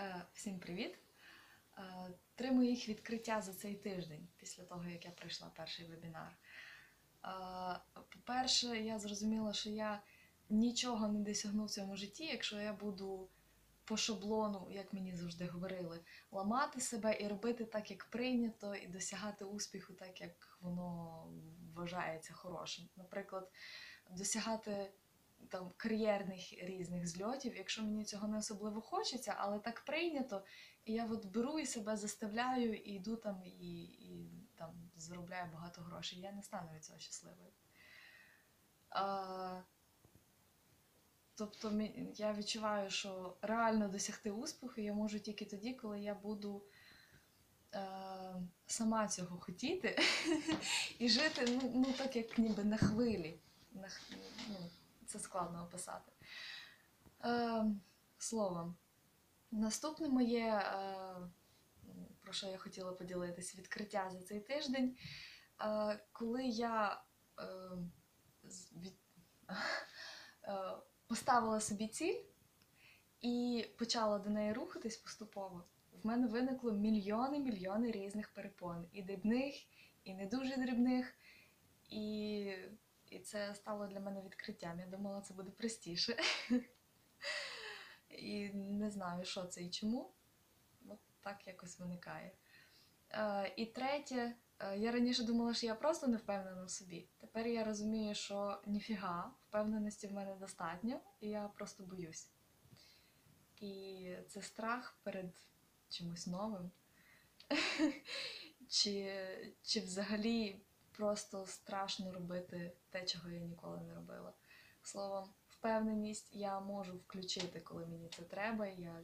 Е, Всім привіт! Е, Три моїх відкриття за цей тиждень після того, як я пройшла перший вебінар. Е, По-перше, я зрозуміла, що я нічого не досягну в цьому житті, якщо я буду по шаблону, як мені завжди говорили, ламати себе і робити так, як прийнято, і досягати успіху так, як воно вважається хорошим. Наприклад, досягати там кар'єрних різних зльотів, якщо мені цього не особливо хочеться, але так прийнято, і я от беру і себе заставляю, і йду там і, і там заробляю багато грошей. Я не стану від цього щасливою. А, тобто я відчуваю, що реально досягти успіху я можу тільки тоді, коли я буду е, сама цього хотіти і жити ну, ну, так, як ніби на хвилі. На, ну, складно описати. Е, словом, наступне моє, е, про що я хотіла поділитись, відкриття за цей тиждень. Е, коли я е, від, е, поставила собі ціль і почала до неї рухатись поступово, в мене виникло мільйони-мільйони різних перепон. І дрібних, і не дуже дрібних. І і це стало для мене відкриттям. Я думала, це буде простіше. І не знаю, що це і чому. От так якось виникає. Е, і третє, е, я раніше думала, що я просто не впевнена в собі. Тепер я розумію, що ніфіга, впевненості в мене достатньо, і я просто боюсь. І це страх перед чимось новим. чи, чи взагалі просто страшно робити те, чого я ніколи не робила. Словом, впевненість я можу включити, коли мені це треба, я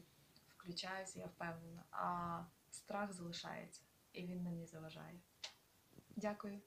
включаюся, я впевнена. А страх залишається, і він мені заважає. Дякую.